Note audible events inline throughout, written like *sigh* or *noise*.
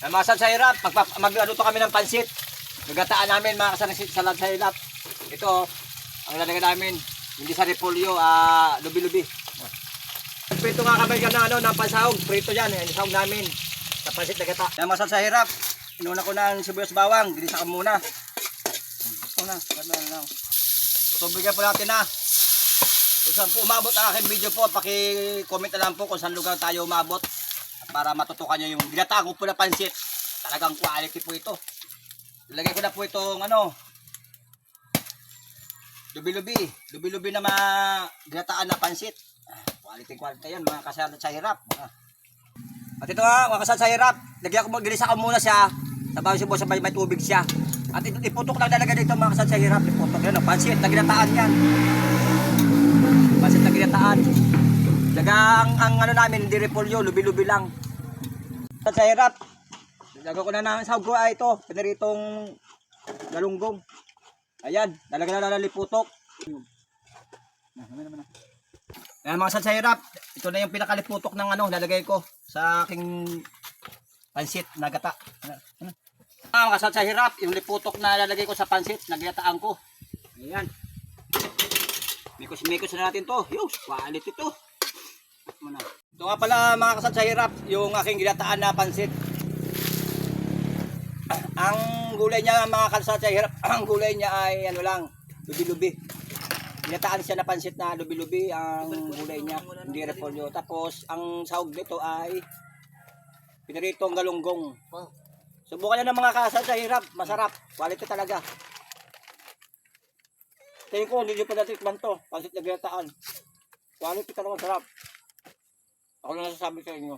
Kasal sa hirap, magluto kami ng pansit. Nagataan namin mga kasal sa salad sa hirap. Ito, ang lalagay namin, hindi sa repolyo, ah, lubi-lubi. Prito nga kami ng, ano, ng pansahog. Prito yan, yung sahog namin. Sa pansit na gata. Ay, masal sa hirap. Inuna ko na ang sibuyas bawang. Ginisa ko muna. Ito na, ganun lang. Tubigan po natin na. Kung saan po umabot ang aking video po, paki-comment na lang po kung saan lugar tayo umabot. Para matutukan nyo yung ginata ko po na pansit. Talagang quality po ito. Ilagay ko na po itong ano, lubi-lubi. Lubi-lubi na mga ginataan na pansit. Ah, Quality quality yan mga kasal sa hirap. Ah. At ito nga, mga kasal sa hirap. Lagyan ko, ginisa ko muna siya. Sabaw siya po sa may, may tubig siya. At ito, iputok lang talaga dito mga kasal sa hirap. Iputok yan, oh, pansit na ginataan yan. Pansit na ginataan. Dagang ang ano namin, hindi repolyo, lubi-lubi lang. At sa hirap, lagaw ko na ng sahog ko ay ito, pinaritong galunggong. Ayan, lalagyan na naliputok. Ayan mga sa hirap, ito na yung pinakaliputok ng ano, lalagay ko sa aking pansit na gata. Ano? Ah, mga sa hirap, yung liputok na lalagay ko sa pansit, nagyataan ko. Ayan. Mikos-mikos na natin to. Yo, quality to. Muna. Ito nga pala mga kasal sa hirap, yung aking ginataan na pansit. Ang gulay niya mga kasal sa hirap, *clears throat* ang gulay niya ay ano lang, lubi-lubi. Ginataan siya na pansit na lubi-lubi ang gulay niya, hindi repolyo. Tapos ang sahog nito ay pinaritong galunggong. Subukan nyo ng mga kasal sa hirap, masarap, quality talaga. Tingin ko, hindi pa natikman to. Pansit na ginataan. Quality talaga masarap. Ako lang nasasabi sa inyo.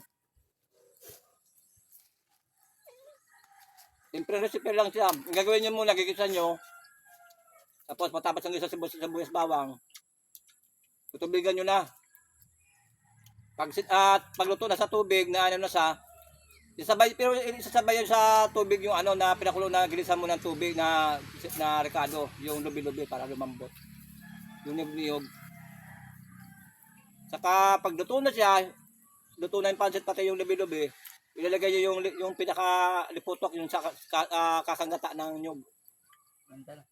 Siyempre recipe lang siya. Ang gagawin nyo muna, gigisa nyo. Tapos matapos ang isa sa sa buyas bawang. Tutubigan nyo na. Pag, at pagluto na sa tubig na ano na sa Isabay, pero isasabay sa tubig yung ano na pinakulo na gilisan mo ng tubig na na rekado, yung lubi-lubi para lumambot. Yung niyog Saka pag luto na siya, luto na yung pancit pati yung lubi-lubi, ilalagay niyo yung yung pinaka liputok yung sa ka, ah, kakangata ng nyog. Ganda na.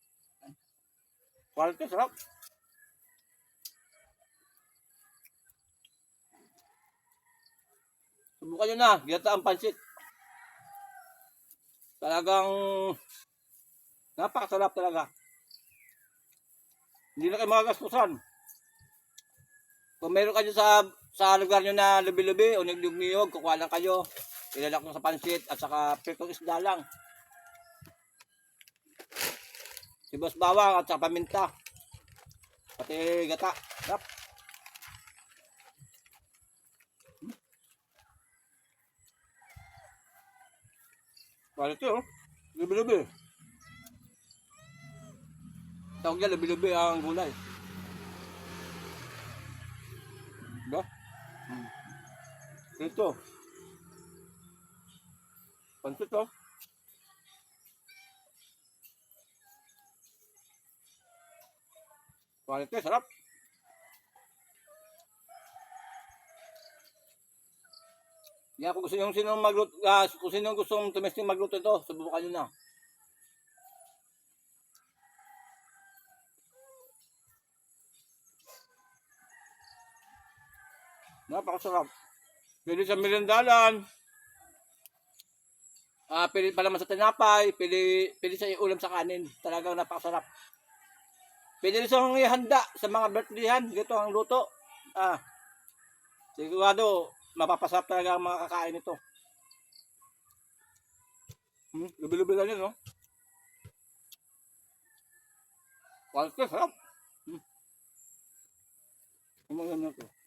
Quality sarap. Subukan nyo na, ginata ang pansit. Talagang napakasarap talaga. Hindi na kayo makagastusan. Kung meron kayo sa sa lugar nyo na lubi-lubi o niyog-niyog, kukuha lang kayo. Ilalak nyo sa pansit at saka pritong isda lang. Sibos bawang at saka paminta. Pati gata. Sarap. Quality oh. Lubi-lubi. Tawag niya lubi-lubi ang gulay. Diba? Hmm. Ito. Pansit oh. Quality, sarap. Yan, kung gusto nyo sino magluto, ah, kung sino gustong tumesting magluto ito, subukan nyo na. Napakasarap. Pili sa merindalan. Ah, pili pa naman sa tinapay, pili pili sa ulam sa kanin. Talagang napakasarap. Pwede rin sa mga ihanda sa mga birthdayhan. Ito ang luto. Ah, sigurado, mapapasarap talaga ang mga kakain nito. Hmm, lubi-lubi lang yun, no? Quality, sarap. Hmm. Ganyan to.